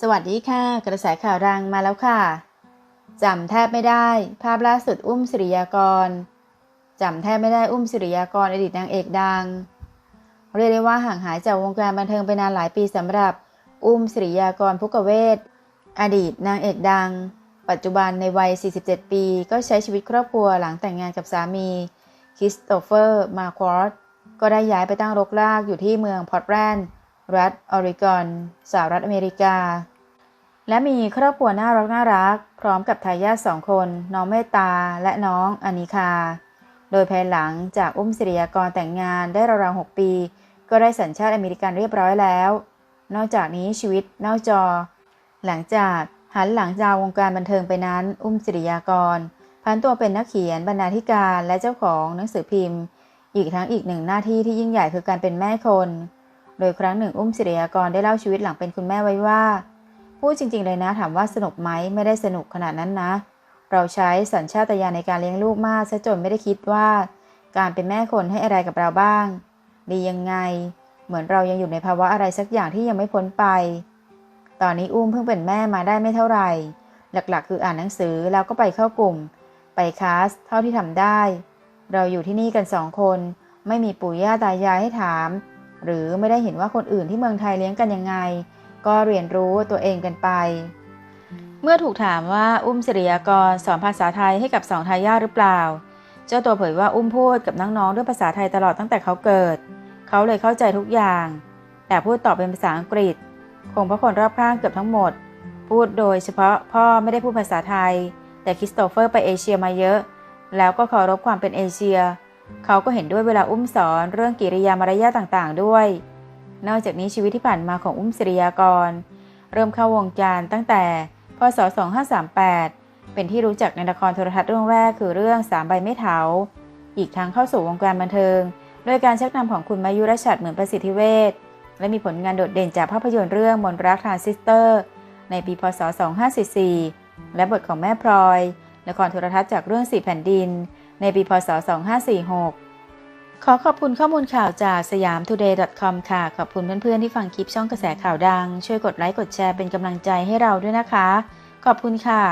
สวัสดีค่ะ กระแสข่าวดังมาแล้วค่ะจำแทบไม่ได้ ภาพล่าสุดอุ้มศิริยากรจำแทบไม่ได้อุ้มศิริยากรอดีตนางเอกดัง เรียกได้ว่าห่างหายจากวงการบันเทิงไปนานหลายปีสำหรับอุ้มศิริยากรพุกเวศอดีตนางเอกดัง ปัจจุบันในวัย 47 ปี ก็ใช้ชีวิตครอบครัวหลังแต่งงานกับสามีคริสโตเฟอร์มาควอร์ก็ได้ย้ายไปตั้งรกรากอยู่ที่เมืองพอร์ตแลนด์ รัฐออริกอนสหรัฐอเมริกา และมีครอบครัวน่ารักน่ารัก พร้อมกับทายาทสองคน น้องเมตตาและน้องอนิคา โดยภายหลังจากอุ้มศิริยากรแต่งงานได้ราวๆ6ปี ก็ได้สัญชาติอเมริกันเรียบร้อยแล้ว นอกจากนี้ชีวิตนอกจอ หลังจากหันหลังจากวงการบันเทิงไปนั้นอุ้มศิริยากรพันตัวเป็นนักเขียนบรรณาธิการและเจ้าของหนังสือพิมพ์ อีกทั้งอีกหนึ่งหน้าที่ที่ยิ่งใหญ่คือการเป็นแม่คน โดยครั้งหนึ่งอุ้มศิริยากรได้เล่าชีวิตหลังเป็นคุณแม่ไว้ว่า พูดจริง ๆ เลยนะถามว่าสนุกไหมไม่ได้สนุกขนาดนั้นนะ เราใช้สัญชาตญาณในการเลี้ยงลูกมากซะจนไม่ได้คิดว่า การเป็นแม่คนให้อะไรกับเราบ้าง ดียังไง เหมือนเรายังอยู่ในภาวะอะไรสักอย่างที่ยังไม่พ้นไป ตอนนี้อุ้มเพิ่งเป็นแม่มาได้ไม่เท่าไหร่ หลักๆ คืออ่านหนังสือแล้วก็ไปเข้ากลุ่ม ไปคลาสเท่าที่ทำได้ เราอยู่ที่นี่กันสองคน ไม่มีปู่ย่าตายายให้ถาม หรือไม่ได้เห็นว่าคนอื่นที่เมืองไทยเลี้ยงกันยังไง ก็เรียนรู้ตัวเองกันไป เมื่อถูกถามว่าอุ้มศิริยากรสอนภาษาไทยให้กับสองทายาทหรือเปล่า เจ้าตัวเผยว่าอุ้มพูดกับน้องๆด้วยภาษาไทยตลอดตั้งแต่เขาเกิด เขาเลยเข้าใจทุกอย่าง แต่พูดตอบเป็นภาษาอังกฤษ คงเพราะคนรอบข้างเกือบทั้งหมด พูดโดยเฉพาะพ่อไม่ได้พูดภาษาไทย แต่คริสโตเฟอร์ไปเอเชียมาเยอะ แล้วก็เคารพความเป็นเอเชีย เขาก็เห็นด้วยเวลาอุ้มสอนเรื่องกิริยามารยาทต่างๆ ด้วย นอกจากนี้ชีวิตที่ผ่านมาของอุ้มศิริยากร เริ่มเข้าวงการตั้งแต่พศ 2538 เป็นที่รู้จักในละครโทรทัศน์เรื่องแรกคือเรื่องสามใบไม่เถา อีกทั้งเข้าสู่วงการบันเทิงโดยการชักนำของคุณมายุรชัดเหมือนประสิทธิเวชและมีผลงานโดดเด่นจากภาพยนตร์เรื่องมนรักทรานซิสเตอร์ ในปีพศ 2544 และบทของแม่พลอยละครโทรทัศน์จากเรื่องสี่แผ่นดิน ในปีพศ 2546 ขอขอบคุณข้อมูลข่าวจากสยาม today com ค่ะ ขอบคุณเพื่อนๆที่ฟังคลิปช่องกระแสข่าวดัง ช่วยกดไลค์กดแชร์เป็นกำลังใจให้เราด้วยนะคะ ขอบคุณค่ะ